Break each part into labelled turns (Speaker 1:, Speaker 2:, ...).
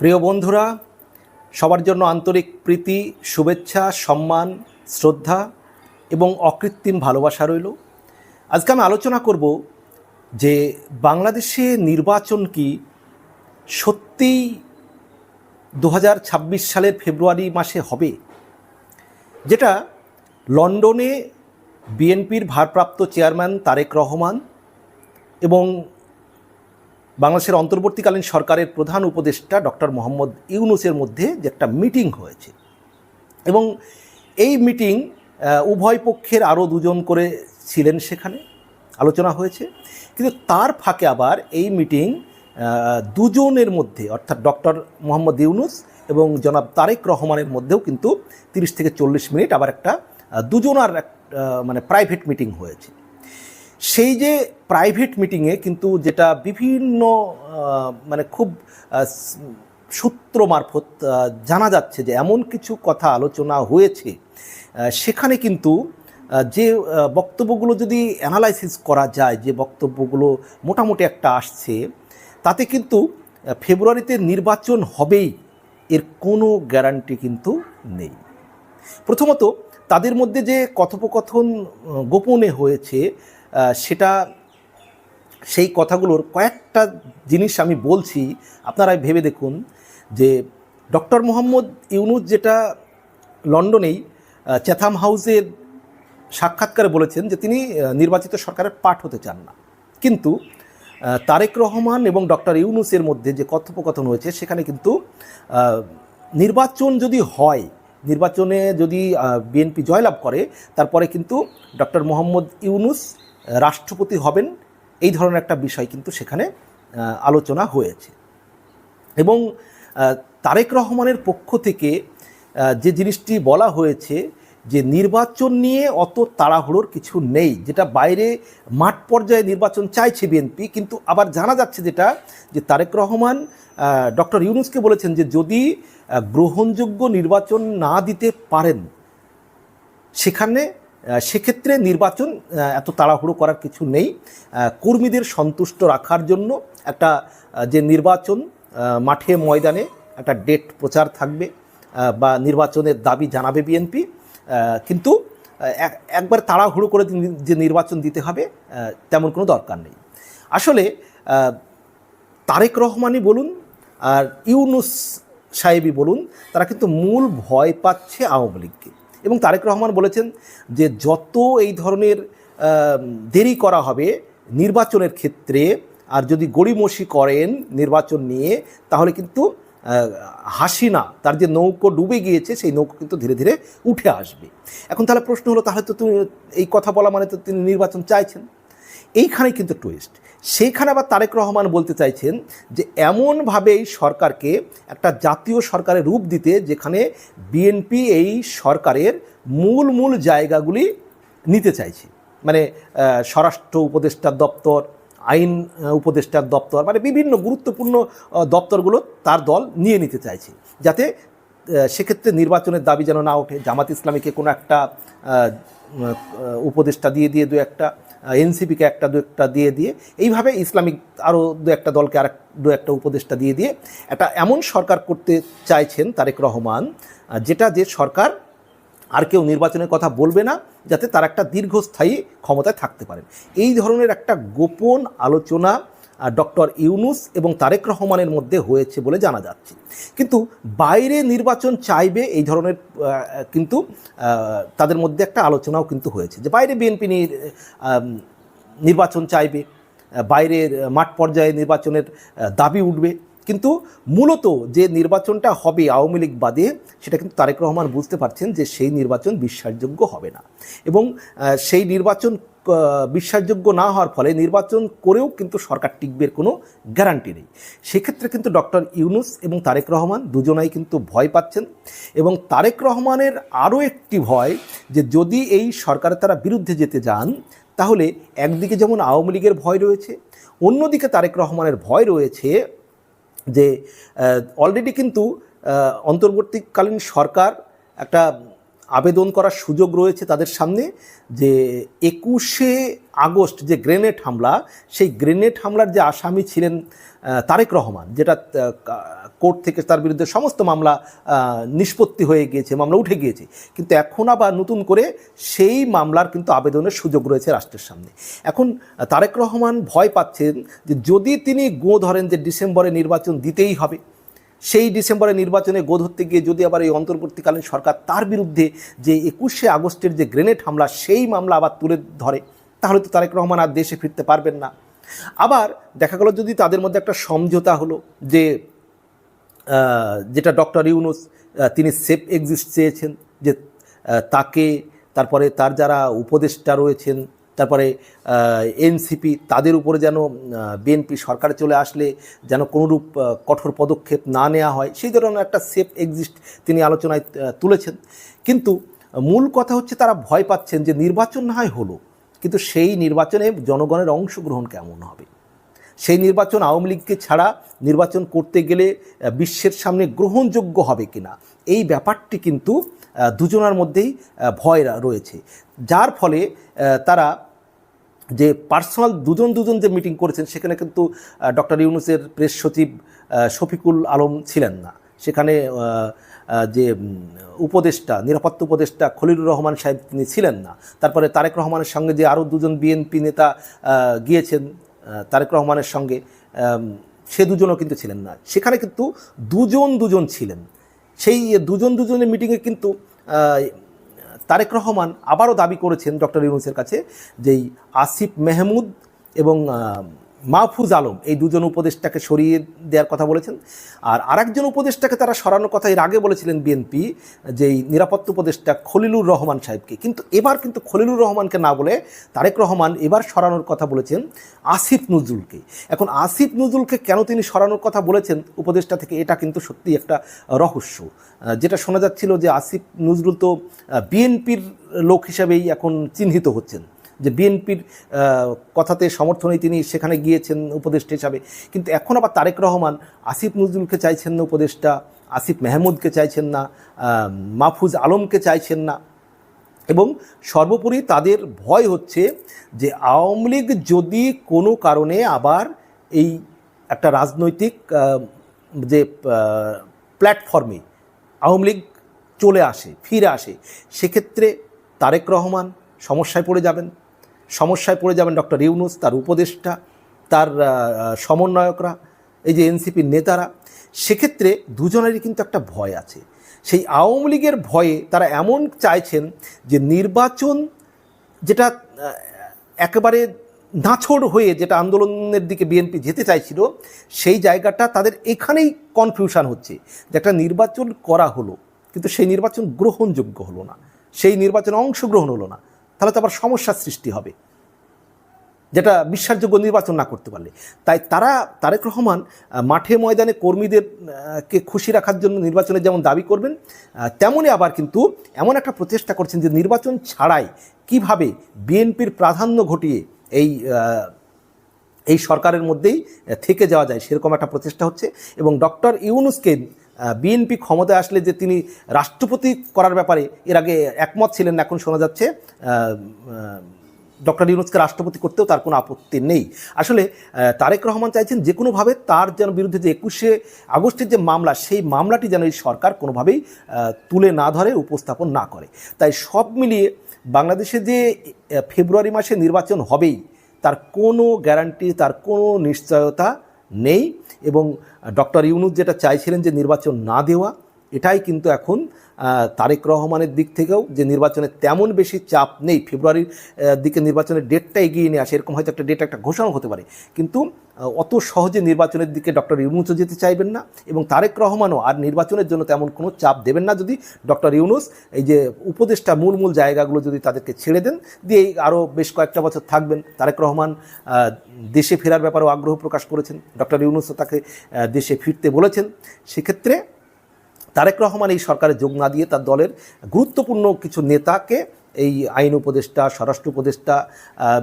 Speaker 1: প্রিয় বন্ধুরা, সবার জন্য আন্তরিক প্রীতি, শুভেচ্ছা, সম্মান, শ্রদ্ধা এবং অকৃত্রিম ভালোবাসা রইল। আজকে আমি আলোচনা করব যে বাংলাদেশে নির্বাচন কি সত্যিই দু হাজার ছাব্বিশ সালের ফেব্রুয়ারি মাসে হবে? যেটা লন্ডনে বিএনপির ভারপ্রাপ্ত চেয়ারম্যান তারেক রহমান এবং বাংলাদেশের অন্তর্বর্তীকালীন সরকারের প্রধান উপদেষ্টা ডক্টর মোহাম্মদ ইউনুসের মধ্যে যে একটা মিটিং হয়েছে। এবং এই মিটিং উভয় পক্ষের আরও দুজন করে ছিলেন সেখানে, আলোচনা হয়েছে। কিন্তু তার ফাঁকে আবার এই মিটিং দুজনের মধ্যে, অর্থাৎ ডক্টর মোহাম্মদ ইউনুস এবং জনাব তারেক রহমানের মধ্যেও কিন্তু তিরিশ থেকে চল্লিশ মিনিট আবার একটা দুজনার মানে প্রাইভেট মিটিং হয়েছে। সেই যে প্রাইভেট মিটিংয়ে কিন্তু যেটা বিভিন্ন মানে খুব সূত্র মারফত জানা যাচ্ছে যে এমন কিছু কথা আলোচনা হয়েছে সেখানে কিন্তু যে বক্তব্যগুলো যদি অ্যানালাইসিস করা যায়, যে বক্তব্যগুলো মোটামুটি একটা আসছে, তাতে কিন্তু ফেব্রুয়ারিতে নির্বাচন হবেই, এর কোনো গ্যারান্টি কিন্তু নেই। প্রথমত, তাদের মধ্যে যে কথোপকথন গোপনে হয়েছে সেটা সেই কথাগুলোর কয়েকটা জিনিস আমি বলছি, আপনারা ভেবে দেখুন যে ডক্টর মোহাম্মদ ইউনুস যেটা লন্ডনেই চ্যাথাম হাউসের সাক্ষাৎকারে বলেছেন যে তিনি নির্বাচিত সরকারের পাঠ হতে চান না। কিন্তু তারেক রহমান এবং ডক্টর ইউনুসের মধ্যে যে কথোপকথন হয়েছে, সেখানে কিন্তু নির্বাচন যদি হয়, নির্বাচনে যদি বিএনপি জয়লাভ করে, তারপরে কিন্তু ডক্টর মোহাম্মদ ইউনুস রাষ্ট্রপতি হবেন, এই ধরনের একটা বিষয় কিন্তু সেখানে আলোচনা হয়েছে। এবং তারেক রহমানের পক্ষ থেকে যে জিনিসটি বলা হয়েছে যে নির্বাচন নিয়ে অত তাড়াহুড়োর কিছু নেই, যেটা বাইরে মাঠ পর্যায়ে নির্বাচন চাইছে বিএনপি, কিন্তু আবার জানা যাচ্ছে যেটা, যে তারেক রহমান ডক্টর ইউনুসকে বলেছেন যে যদি গ্রহণযোগ্য নির্বাচন না দিতে পারেন, সেখানে সেক্ষেত্রে নির্বাচন এত তাড়াহুড়ো করার কিছু নেই। কর্মীদের সন্তুষ্ট রাখার জন্য একটা যে নির্বাচন মাঠে ময়দানে একটা ডেট প্রচার থাকবে বা নির্বাচনের দাবি জানাবে বিএনপি। কিন্তু এক- একবার তাড়াহুড়ো করে যে- যে নির্বাচন দিতে হবে তেমন কোনো দরকার নেই। আসলে তারেক রহমানই বলুন আর ইউনুস সাহেবই বলুন, তারা কিন্তু মূল ভয় পাচ্ছে আওয়ামী লীগকে। এবং তারেক রহমান বলেছেন যে যত এই ধরনের দেরি করা হবে নির্বাচনের ক্ষেত্রে, আর যদি গড়িমসি করেন নির্বাচন নিয়ে, তাহলে কিন্তু হাসিনা, তার যে নৌকো ডুবে গিয়েছে, সেই নৌকো কিন্তু ধীরে ধীরে উঠে আসবে। এখন তাহলে প্রশ্ন হলো, তাহলে তো তুমি এই কথা বলা মানে তো তিনি নির্বাচন চাইছেন। এইখানে কিন্তু টুইস্ট সেইখানে আবার তারেক রহমান বলতে চাইছেন যে এমনভাবে এই সরকারকে একটা জাতীয় সরকারের রূপ দিতে যেখানে বিএনপি এই সরকারের মূল মূল জায়গাগুলি নিতে চাইছে। মানে স্বরাষ্ট্র উপদেষ্টার দপ্তর, আইন উপদেষ্টার দপ্তর মানে বিভিন্ন গুরুত্বপূর্ণ দপ্তরগুলো তার দল নিয়ে নিতে চাইছে। যাতে সেক্ষেত্রে নির্বাচনের দাবি যেন না ওঠে, জামাত ইসলামীকে কোনো একটা উপদেষ্টা দিয়ে দিয়ে দু একটা এনসিপিকে একটা দু একটা দিয়ে দিয়ে, এইভাবে ইসলামিক আরও দু একটা দলকে আর দু একটা উপদেষ্টা দিয়ে দিয়ে একটা এমন সরকার করতে চাইছেন তারেক রহমান যেটা যে সরকার আর কেউ নির্বাচনের কথা বলবে না, যাতে তার একটা দীর্ঘস্থায়ী ক্ষমতায় থাকতে পারেন। এই ধরনের একটা গোপন আলোচনা ডক্টর ইউনুস এবং তারেক রহমানের মধ্যে হয়েছে বলে জানা যাচ্ছে। কিন্তু বাইরে নির্বাচন চাইবে এই ধরনের কিন্তু তাদের মধ্যে একটা আলোচনাও কিন্তু হয়েছে যে বাইরে বিএনপি নির্বাচন চাইবে বাইরের মাঠ পর্যায়ে নির্বাচনের দাবি উঠবে। কিন্তু মূলত যে নির্বাচনটা হবে আওয়ামী লীগ বাদে, সেটা কিন্তু তারেক রহমান বুঝতে পারছেন যে সেই নির্বাচন বিশ্বাসযোগ্য হবে না। এবং সেই নির্বাচন বিশ্বাসযোগ্য না হওয়ার ফলে নির্বাচন করেও কিন্তু সরকার টিকবের কোনো গ্যারান্টি নেই। সেক্ষেত্রে কিন্তু ডক্টর ইউনুস এবং তারেক রহমান দুজনাই কিন্তু ভয় পাচ্ছেন এবং তারেক রহমানের আরও একটি ভয় যে যদি এই সরকারের তারা বিরুদ্ধে যেতে যান, তাহলে একদিকে যেমন আওয়ামী লীগের ভয় রয়েছে, অন্যদিকে তারেক রহমানের ভয় রয়েছে যে অলরেডি কিন্তু অন্তর্বর্তীকালীন সরকার একটা আবেদন করার সুযোগ রয়েছে তাদের সামনে যে একুশে আগস্ট যে গ্রেনেড হামলা, সেই গ্রেনেড হামলার যে আসামি ছিলেন তারেক রহমান, যেটা কোর্ট থেকে তার বিরুদ্ধে সমস্ত মামলা নিষ্পত্তি হয়ে গিয়েছে, মামলা উঠে গিয়েছে। কিন্তু এখন আবার নতুন করে সেই মামলার কিন্তু আবেদনের সুযোগ রয়েছে রাষ্ট্রের সামনে। এখন তারেক রহমান ভয় পাচ্ছেন যে যদি তিনি গো ধরেন যে ডিসেম্বরে নির্বাচন দিতেই হবে সেই ডিসেম্বরে নির্বাচনে গো ধরতে গিয়ে যদি আবার এই অন্তর্বর্তীকালীন সরকার তার বিরুদ্ধে যে একুশে আগস্টের যে গ্রেনেড হামলা, সেই মামলা আবার তুলে ধরে, তাহলে তো তারেক রহমান আর দেশে ফিরতে পারবেন না। আবার দেখা গেল যদি তাদের মধ্যে একটা সমঝোতা হলো যে যেটা ডক্টর ইউনুস তিনি সেফ এক্সিস্ট চেয়েছেন, যে তাকে, তারপরে তার যারা উপদেষ্টা রয়েছেন তারপরে এনসিপি তাদের উপরে যেন বিএনপি সরকারে চলে আসলে যেন কোনোরূপ কঠোর পদক্ষেপ না নেওয়া হয়, সেই ধরনের একটা সেফ এক্সিস্ট তিনি আলোচনায় তুলেছেন। কিন্তু মূল কথা হচ্ছে তারা ভয় পাচ্ছেন যে নির্বাচন না হয় হলো, কিন্তু সেই নির্বাচনে জনগণের অংশগ্রহণ কেমন হবে? সেই নির্বাচন আওয়ামী লীগকে ছাড়া নির্বাচন করতে গেলে বিশ্বের সামনে গ্রহণযোগ্য হবে কিনা, এই ব্যাপারটি কিন্তু দুজনার মধ্যেই ভয় রয়েছে। যার ফলে তারা যে পার্সোনাল দুজন দুজন যে মিটিং করেছেন, সেখানে কিন্তু ডক্টর ইউনুসের প্রেস সচিব শফিকুল আলম ছিলেন না। সেখানে যে উপদেষ্টা, নিরাপত্তা উপদেষ্টা খলিলুর রহমান সাহেব তিনি ছিলেন না। তারপরে তারেক রহমানের সঙ্গে যে আরও দুজন বিএনপি নেতা গিয়েছেন তারেক রহমানের সঙ্গে সে দুজনও কিন্তু ছিলেন না। সেখানে কিন্তু দুজন দুজন ছিলেন। সেই দুজন দুজনের মিটিংয়ে কিন্তু তারেক রহমান আবারও দাবি করেছেন ডক্টর ইউনুসের কাছে যেই আসিফ মেহমুদ এবং মাহফুজ আলম, এই দুজন উপদেষ্টাকে সরিয়ে দেওয়ার কথা বলেছেন। আর আরেকজন উপদেষ্টাকে তারা সরানোর কথা এর আগে বলেছিলেন বিএনপি, যেই নিরাপত্তা উপদেষ্টা খলিলুর রহমান সাহেবকে। কিন্তু এবার কিন্তু খলিলুর রহমানকে না বলে তারেক রহমান এবার সরানোর কথা বলেছেন আসিফ নজরুলকে। এখন আসিফ নজরুলকে কেন তিনি সরানোর কথা বলেছেন উপদেষ্টা থেকে, এটা কিন্তু সত্যি একটা রহস্য। যেটা শোনা যাচ্ছিল যে আসিফ নজরুল তো বিএনপির লোক হিসাবেই এখন চিহ্নিত হচ্ছেন। যে বিএনপির কথাতে সমর্থনে তিনি সেখানে গিয়েছেন উপদেষ্টা হিসাবে। কিন্তু এখন আবার তারেক রহমান আসিফ নজরুলকে চাইছেন না উপদেষ্টা, আসিফ মেহমুদকে চাইছেন না মাহফুজ আলমকে চাইছেন না। এবং সর্বোপরি তাদের ভয় হচ্ছে যে আওয়ামী লীগ যদি কোনো কারণে আবার এই একটা রাজনৈতিক যে প্ল্যাটফর্মে আওয়ামী লীগ চলে আসে, ফিরে আসে, সেক্ষেত্রে তারেক রহমান সমস্যায় পড়ে যাবেন। সমস্যায় পড়ে যাবেন ডক্টর ইউনুস, তার উপদেষ্টা, তার সমন্বয়করা, এই যে এনসিপির নেতারা, সেক্ষেত্রে দুজনেরই কিন্তু একটা ভয় আছে। সেই আওয়ামী লীগের ভয়ে তারা এমন চাইছেন যে নির্বাচন যেটা একেবারে নাছোড় হয়ে যেটা আন্দোলনের দিকে বিএনপি যেতে চাইছিল, সেই জায়গাটা তাদের এখানেই কনফিউশন হচ্ছে যে একটা নির্বাচন করা হলো, কিন্তু সেই নির্বাচন গ্রহণযোগ্য হলো না। সেই নির্বাচনে অংশগ্রহণ হলো না। তাহলে তো আবার সমস্যার সৃষ্টি হবে যেটা বিশ্বাসযোগ্য নির্বাচন না করতে পারলে। তাই তারা তারেক রহমান মাঠে ময়দানে কর্মীদের আহ, কে খুশি রাখার জন্য নির্বাচনের যেমন দাবি করবেন তেমনই আবার কিন্তু এমন একটা প্রচেষ্টা করছেন যে নির্বাচন ছাড়াই কীভাবে বিএনপির প্রাধান্য ঘটিয়ে এই এই সরকারের মধ্যেই থেকে যাওয়া যায় সেরকম একটা প্রচেষ্টা হচ্ছে। এবং ডক্টর ইউনুসকে বিএনপি ক্ষমতায় আসলে যে তিনি রাষ্ট্রপতি করার ব্যাপারে এর আগে একমত ছিলেন এখন শোনা যাচ্ছে ডক্টর ইউনুসকে রাষ্ট্রপতি করতেও তার কোনো আপত্তি নেই। আসলে তারেক রহমান চাইছেন যে কোনোভাবে তার যেন বিরুদ্ধে যে একুশে আগস্টের যে মামলা, সেই মামলাটি যেন এই সরকার কোনোভাবেই তুলে না ধরে, উপস্থাপন না করে। তাই সব মিলিয়ে বাংলাদেশে যে ফেব্রুয়ারি মাসে নির্বাচন হবেই, তার কোনো গ্যারান্টি, তার কোনো নিশ্চয়তা নেই এবং ডক্টর ইউনুস যেটা চাইছিলেন যে নির্বাচন না দেওয়া, এটাই কিন্তু এখন তারেক রহমানের দিক থেকেও যে নির্বাচনে তেমন বেশি চাপ নেই, ফেব্রুয়ারির দিকে নির্বাচনের ডেটটা এগিয়ে নিয়ে আসে, এরকম হয়তো একটা ডেট একটা ঘোষণা হতে পারে। কিন্তু অত সহজে নির্বাচনের দিকে ডক্টর ইউনুসও যেতে চাইবেন না এবং তারেক রহমানও আর নির্বাচনের জন্য তেমন কোনো চাপ দেবেন না যদি ডক্টর ইউনুস এই যে উপদেষ্টা মূল মূল জায়গাগুলো যদি তাদেরকে ছেড়ে দেন, দিয়ে আরও বেশ কয়েকটা বছর থাকবেন। তারেক রহমান দেশে ফেরার ব্যাপারেও আগ্রহ প্রকাশ করেছেন। ডক্টর ইউনুসও তাকে দেশে ফিরতে বলেছেন। সেক্ষেত্রে তারেক রহমান এই সরকারে যোগ না দিয়ে তার দলের গুরুত্বপূর্ণ কিছু নেতাকে এই আইন উপদেষ্টা, স্বরাষ্ট্র উপদেষ্টা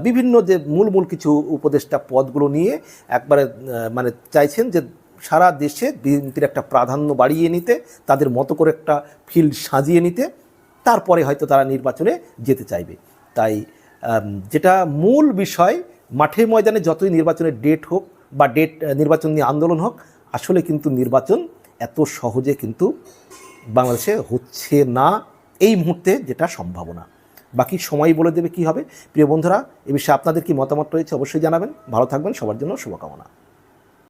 Speaker 1: বিভিন্ন যে মূল মূল কিছু উপদেষ্টা পদগুলো নিয়ে একবারে মানে চাইছেন যে সারা দেশে বিএনপির একটা প্রাধান্য বাড়িয়ে নিতে, তাদের মতো করে একটা ফিল্ড সাজিয়ে নিতে, তারপরে হয়তো তারা নির্বাচনে যেতে চাইবে। তাই যেটা মূল বিষয়, মাঠে ময়দানে যতই নির্বাচনের ডেট হোক বা ডেট নির্বাচন নিয়ে আন্দোলন হোক, আসলে কিন্তু নির্বাচন এত সহজে কিন্তু বাংলাদেশে হচ্ছে না, এই মুহূর্তে যেটা সম্ভাবনা। বাকি সময় বলে দেবে কি হবে। প্রিয় বন্ধুরা, এ বিষয়ে আপনাদের কি মতামত রয়েছে অবশ্যই জানাবেন। ভালো থাকবেন, সবার জন্য শুভকামনা।